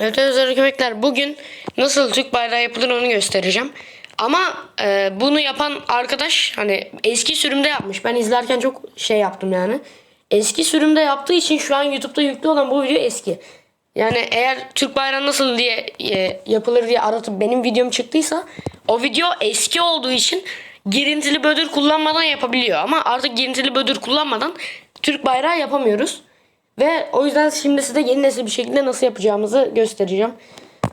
Evet özel köpekler bugün nasıl Türk bayrağı yapılır onu göstereceğim. Ama e, bunu yapan arkadaş hani eski sürümde yapmış. Ben izlerken çok şey yaptım yani. Eski sürümde yaptığı için şu an YouTube'da yüklü olan bu video eski. Yani eğer Türk bayrağı nasıl diye e, yapılır diye aratıp benim videom çıktıysa o video eski olduğu için girintili bödür kullanmadan yapabiliyor. Ama artık girintili bödür kullanmadan Türk bayrağı yapamıyoruz. Ve o yüzden şimdi size yeni nesil bir şekilde nasıl yapacağımızı göstereceğim.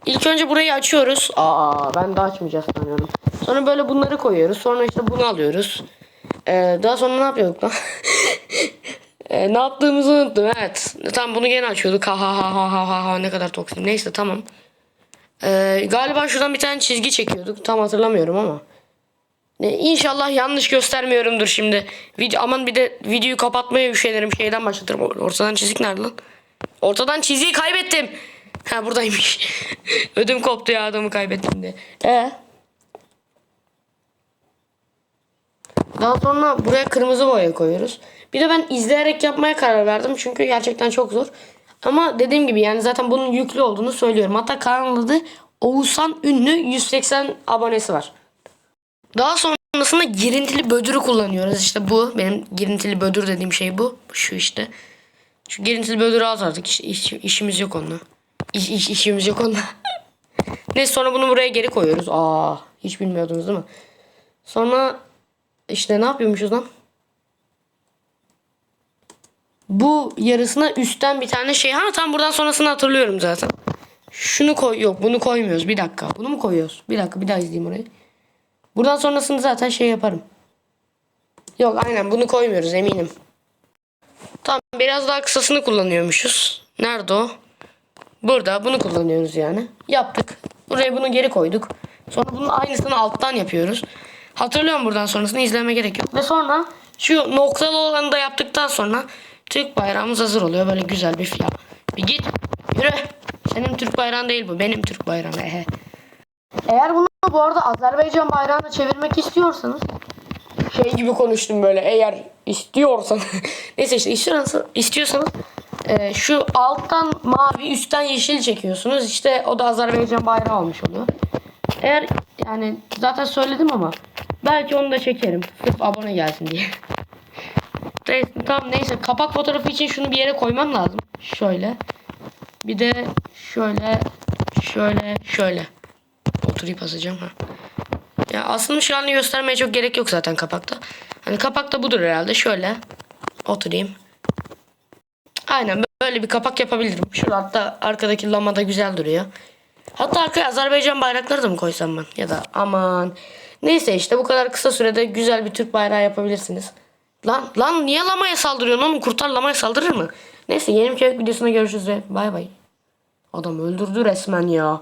İlk önce burayı açıyoruz. Aa ben de açmayacağız sanıyorum. Sonra böyle bunları koyuyoruz. Sonra işte bunu alıyoruz. Ee, daha sonra ne yapıyorduk lan? Ee, ne yaptığımızı unuttum evet. Tamam bunu gene açıyorduk. Ha ha ha ha ha ha ne kadar toksik. Neyse tamam. Ee, galiba şuradan bir tane çizgi çekiyorduk. Tam hatırlamıyorum ama. İnşallah yanlış göstermiyorumdur şimdi. Video, aman bir de videoyu kapatmaya üşenirim. Şeyden başlatırım. Ortadan çizik nerede lan? Ortadan çiziyi kaybettim. Ha buradaymış. Ödüm koptu ya adamı kaybettim diye. Ee? Daha sonra buraya kırmızı boya koyuyoruz. Bir de ben izleyerek yapmaya karar verdim. Çünkü gerçekten çok zor. Ama dediğim gibi yani zaten bunun yüklü olduğunu söylüyorum. Hatta kanalın adı Oğuzhan Ünlü 180 abonesi var. Daha sonrasında girintili bödürü kullanıyoruz. İşte bu. Benim girintili bödür dediğim şey bu. Şu işte. Şu girintili bödürü az artık. İş, iş- işimiz yok onunla. İş, iş- işimiz yok onunla. Neyse sonra bunu buraya geri koyuyoruz. Aa, hiç bilmiyordunuz değil mi? Sonra işte ne yapıyormuşuz lan? Bu yarısına üstten bir tane şey. Ha tam buradan sonrasını hatırlıyorum zaten. Şunu koy. Yok bunu koymuyoruz. Bir dakika. Bunu mu koyuyoruz? Bir dakika bir daha izleyeyim orayı. Buradan sonrasını zaten şey yaparım. Yok aynen bunu koymuyoruz eminim. Tamam biraz daha kısasını kullanıyormuşuz. Nerede o? Burada bunu kullanıyoruz yani. Yaptık. Buraya bunu geri koyduk. Sonra bunun aynısını alttan yapıyoruz. Hatırlıyorum buradan sonrasını izleme gerek yok. Ve sonra şu noktalı olanı da yaptıktan sonra Türk bayrağımız hazır oluyor. Böyle güzel bir fiyat. Bir git. Yürü. Senin Türk bayrağın değil bu. Benim Türk bayrağım. Eğer bunu bu arada Azerbaycan bayrağına çevirmek istiyorsanız şey gibi konuştum böyle eğer istiyorsanız neyse işte istiyorsanız, istiyorsanız e, şu alttan mavi üstten yeşil çekiyorsunuz işte o da Azerbaycan bayrağı olmuş oluyor. Eğer yani zaten söyledim ama belki onu da çekerim sırf abone gelsin diye. Tamam neyse kapak fotoğrafı için şunu bir yere koymam lazım. Şöyle. Bir de şöyle şöyle şöyle. Oturayım asacağım ha. Ya aslında şu anı göstermeye çok gerek yok zaten kapakta. Hani kapakta budur herhalde. Şöyle oturayım. Aynen böyle bir kapak yapabilirim. Şurada hatta arkadaki lama da güzel duruyor. Hatta arkaya Azerbaycan bayrakları da mı koysam ben? Ya da aman. Neyse işte bu kadar kısa sürede güzel bir Türk bayrağı yapabilirsiniz. Lan lan niye lamaya saldırıyorsun oğlum? Kurtar lamaya saldırır mı? Neyse yeni bir köpek videosunda görüşürüz bay bay. Adam öldürdü resmen ya.